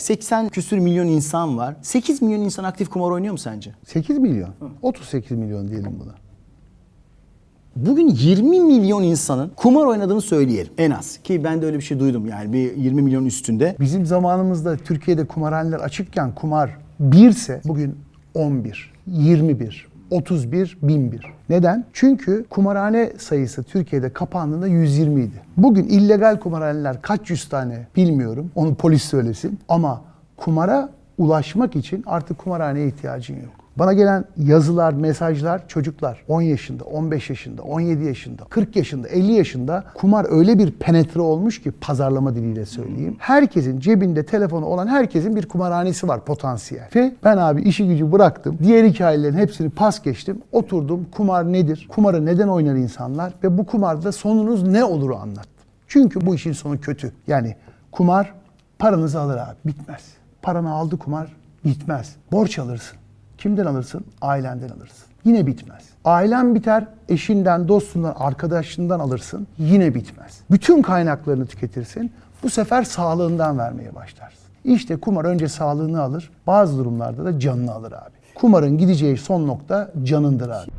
80 küsür milyon insan var. 8 milyon insan aktif kumar oynuyor mu sence? 8 milyon. 38 milyon diyelim buna. Bugün 20 milyon insanın kumar oynadığını söyleyelim en az. Ki ben de öyle bir şey duydum yani bir 20 milyon üstünde. Bizim zamanımızda Türkiye'de kumarhaneler açıkken kumar 1 ise bugün 11, 21, 31, 1001. Neden? Çünkü kumarhane sayısı Türkiye'de kapandığında 120 idi. Bugün illegal kumarhaneler kaç yüz tane bilmiyorum. Onu polis söylesin. Ama kumara ulaşmak için artık kumarhaneye ihtiyacın yok. Bana gelen yazılar, mesajlar çocuklar 10 yaşında, 15 yaşında, 17 yaşında, 40 yaşında, 50 yaşında kumar öyle bir penetre olmuş ki pazarlama diliyle söyleyeyim. Herkesin cebinde telefonu olan herkesin bir kumarhanesi var potansiyel. Ve ben abi işi gücü bıraktım. Diğer hikayelerin hepsini pas geçtim. Oturdum kumar nedir? Kumarı neden oynar insanlar? Ve bu kumarda sonunuz ne olur anlattım. Çünkü bu işin sonu kötü. Yani kumar paranızı alır abi bitmez. Paranı aldı kumar bitmez. Borç alırsın. Kimden alırsın? Ailenden alırsın. Yine bitmez. Ailen biter, eşinden, dostundan, arkadaşından alırsın. Yine bitmez. Bütün kaynaklarını tüketirsin. Bu sefer sağlığından vermeye başlarsın. İşte kumar önce sağlığını alır, bazı durumlarda da canını alır abi. Kumarın gideceği son nokta canındır abi.